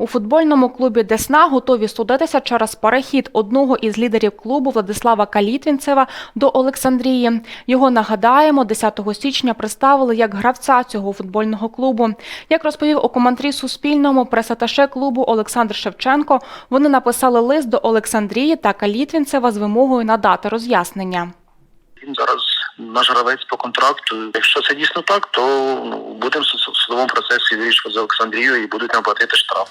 У футбольному клубі Десна готові судитися через перехід одного із лідерів клубу Владислава Калітвінцева до Олександрії. Його нагадаємо, 10 січня представили як гравця цього футбольного клубу. Як розповів у коментарі Суспільному пресаташе клубу Олександр Шевченко, вони написали лист до Олександрії та Калітвінцева з вимогою надати роз'яснення. Він зараз наш гравець по контракту. Якщо це дійсно так, то ну, будемо в судовому процесі вирішувати за Олександрію і будуть нам платити штраф.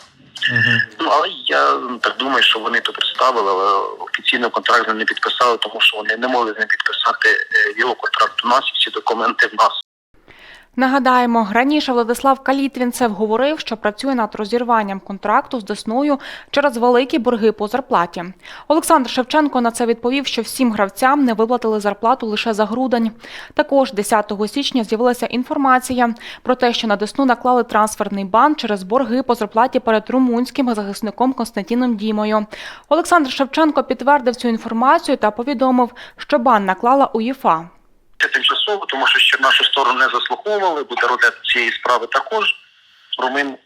Ну але я так думаю, що вони то представили, але офіційно контракт не підписали, тому що вони не могли не підписати е, його контракт у нас і всі документи в нас. Нагадаємо, раніше Владислав Калітвінцев говорив, що працює над розірванням контракту з Десною через великі борги по зарплаті. Олександр Шевченко на це відповів, що всім гравцям не виплатили зарплату лише за грудень. Також 10 січня з'явилася інформація про те, що на Десну наклали трансферний бан через борги по зарплаті перед румунським захисником Константіном Дімою. Олександр Шевченко підтвердив цю інформацію та повідомив, що бан наклала УЄФА. Тимчасово, тому що ще нашу сторону не заслуховували, буде розгляд цієї справи також. Румин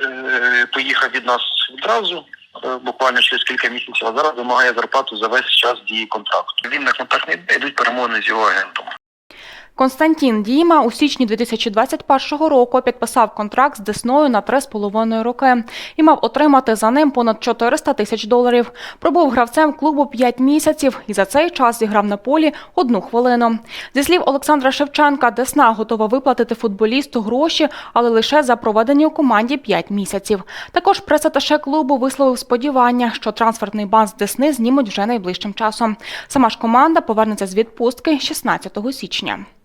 е, поїхав від нас відразу, е, буквально через кілька місяців, а зараз вимагає зарплату за весь час дії контракту. Він на контакт не йде, йдуть перемовини з його агентом. Константін Діма у січні 2021 року підписав контракт з Десною на 3,5 роки і мав отримати за ним понад 400 тисяч доларів. Пробув гравцем клубу 5 місяців і за цей час зіграв на полі одну хвилину. Зі слів Олександра Шевченка, Десна готова виплатити футболісту гроші, але лише за проведені у команді 5 місяців. Також пресаташе клубу висловив сподівання, що трансферний бан з Десни знімуть вже найближчим часом. Сама ж команда повернеться з відпустки 16 січня.